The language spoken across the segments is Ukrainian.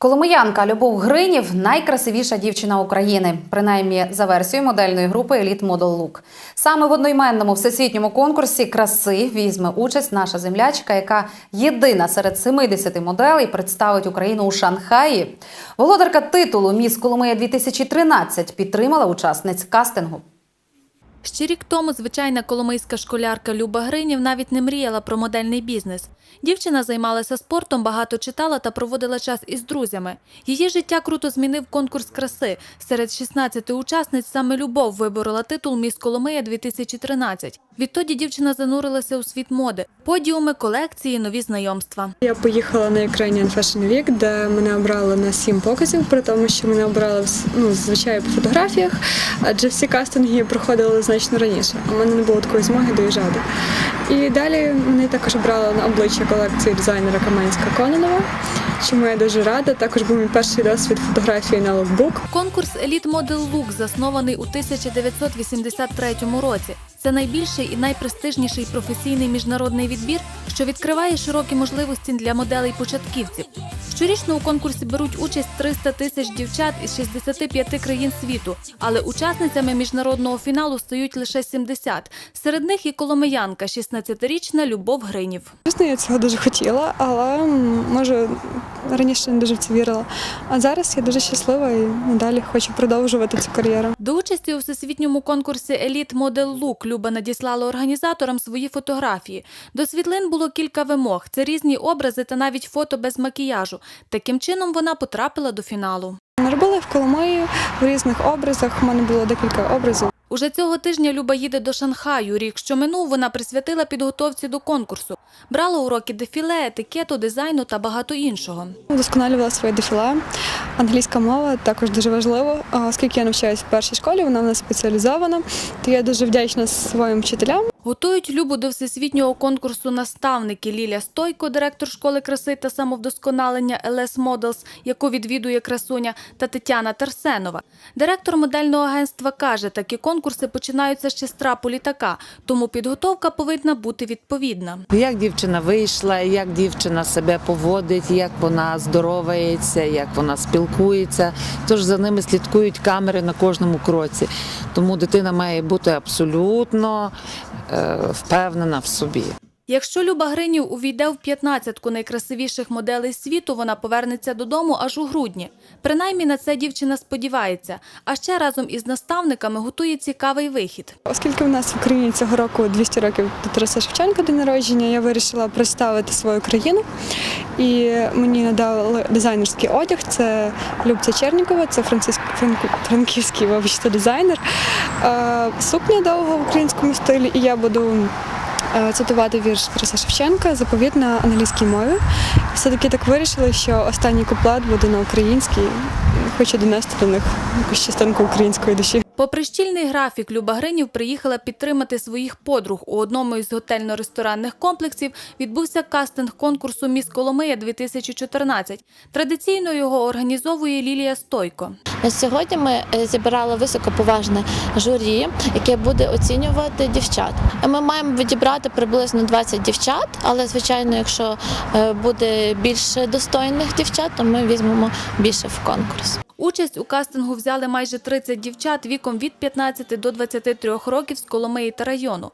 Коломиянка Любов Гринів найкрасивіша дівчина України, принаймні за версією модельної групи Elite Model Look. Саме в одноіменному всесвітньому конкурсі краси візьме участь наша землячка, яка єдина серед 70 моделей представить Україну у Шанхаї. Володарка титулу Міс Коломия 2013 підтримала учасниць кастингу. Ще рік тому звичайна коломийська школярка Люба Гринів навіть не мріяла про модельний бізнес. Дівчина займалася спортом, багато читала та проводила час із друзями. Її життя круто змінив конкурс краси. Серед 16 учасниць саме Любов виборола титул Міс Коломия 2013. Відтоді дівчина занурилася у світ моди, подіуми, колекції, нові знайомства. Я поїхала на Ukrainian Fashion Week, де мене обрали на сім показів, при тому, що мене обрали ну, звичайно по фотографіях, адже всі кастинги проходили значно раніше. У мене не було такої змоги доїжджати. І далі мене також брали на обличчя колекції дизайнера Каменська Кононова, чому я дуже рада. Також був мій перший досвід фотографії на локбук. Конкурс Elite Model Look заснований у 1983 році. Це найбільший і найпрестижніший професійний міжнародний відбір, що відкриває широкі можливості для моделей початківців. Щорічно у конкурсі беруть участь 300 тисяч дівчат із 65 країн світу, але учасницями міжнародного фіналу стають лише 70. Серед них і коломиянка, 16-річна Любов Гринів. Звісно, я цього дуже хотіла, але може раніше не дуже в це вірила. А зараз я дуже щаслива і надалі хочу продовжувати цю кар'єру. До участі у всесвітньому конкурсі Elite Model Look Люба надіслала організаторам свої фотографії. До світлин було кілька вимог: це різні образи та навіть фото без макіяжу. Таким чином вона потрапила до фіналу. Робили в Коломиї в різних образах. У мене було декілька образів. Уже цього тижня Люба їде до Шанхаю. Рік, що минув, вона присвятила підготовці до конкурсу. Брала уроки дефіле, етикету, дизайну та багато іншого. Вдосконалювала своє дефіле. Англійська мова також дуже важливо, оскільки я навчаюся в першій школі, вона в нас спеціалізована. То я дуже вдячна своїм вчителям. Готують Любу до всесвітнього конкурсу наставники Ліля Стойко, директор школи краси та самовдосконалення LS Models, яку відвідує красуня, та Тетяна Тарсенова. Директор модельного агентства каже, такі конкурси починаються ще з трапу літака, тому підготовка повинна бути відповідна. Як дівчина вийшла, як дівчина себе поводить, як вона здоровається, як вона спілкується. Тож за ними слідкують камери на кожному кроці. Тому дитина має бути абсолютно впевнена в собі. Якщо Люба Гринів увійде в 15-ку найкрасивіших моделей світу, вона повернеться додому аж у грудні. Принаймні на це дівчина сподівається. А ще разом із наставниками готує цікавий вихід. Оскільки в нас в Україні цього року 200 років до Тараса Шевченка день народження, я вирішила представити свою країну. І мені надали дизайнерський одяг. Це Любця Чернікова, це франківський вибачте, дизайнер. Е, Сукня довга в українському стилі, і я буду. Е, Цитувати вірш Тараса Шевченка заповіт на англійській мові. Все-таки так вирішили, що останній куплет буде на українській. Хочу донести до них якусь частинку української душі. Попри щільний графік, Люба Гринів приїхала підтримати своїх подруг. У одному із готельно-ресторанних комплексів відбувся кастинг конкурсу Міс Коломия 2014. Традиційно його організовує Лілія Стойко. Сьогодні ми е, зібрали високоповажне журі, яке буде оцінювати дівчат. Ми маємо відібрати приблизно 20 дівчат, але звичайно, якщо е, буде більше достойних дівчат, то ми візьмемо більше в конкурс. Участь у кастингу взяли майже 30 дівчат віком від 15 до 23 років з Коломиї та району.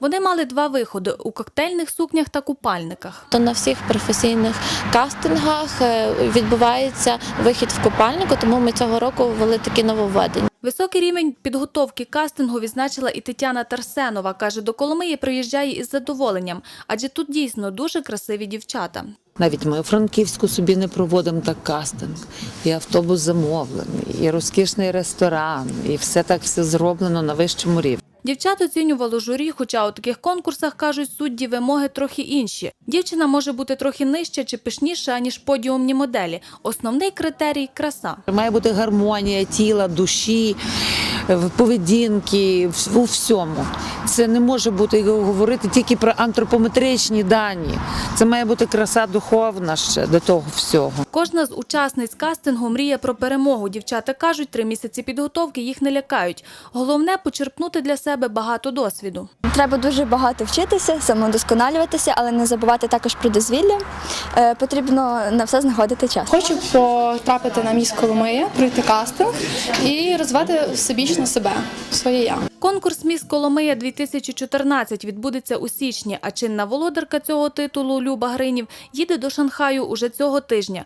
Вони мали два виходи у коктейльних сукнях та купальниках. То на всіх професійних кастингах е, відбувається вихід в купальнику, тому ми цього року ввели такі нововведення. Високий рівень підготовки кастингу відзначила і Тетяна Тарсенова. Каже, до Коломиї приїжджає із задоволенням, адже тут дійсно дуже красиві дівчата. Навіть ми у Франківську собі не проводимо так кастинг. І автобус замовлений, і розкішний ресторан, і все так все зроблено на вищому рівні. Дівчат оцінювало журі, хоча у таких конкурсах кажуть судді вимоги трохи інші. Дівчина може бути трохи нижча чи пишніша ніж подіумні моделі. Основний критерій краса. Має бути гармонія тіла, душі, поведінки, у всьому. Це не може бути говорити тільки про антропометричні дані. Це має бути краса духовна ще до того всього. Кожна з учасниць кастингу мріє про перемогу. Дівчата кажуть, три місяці підготовки їх не лякають. Головне почерпнути для себе себе багато досвіду. Треба дуже багато вчитися, самодосконалюватися, але не забувати також про дозвілля. Е, Потрібно на все знаходити час. Хочу потрапити на міс Коломия, пройти кастинг і розвивати всебічно себе, своє я. Конкурс Міс Коломия 2014 відбудеться у січні, а чинна володарка цього титулу Люба Гринів їде до Шанхаю уже цього тижня.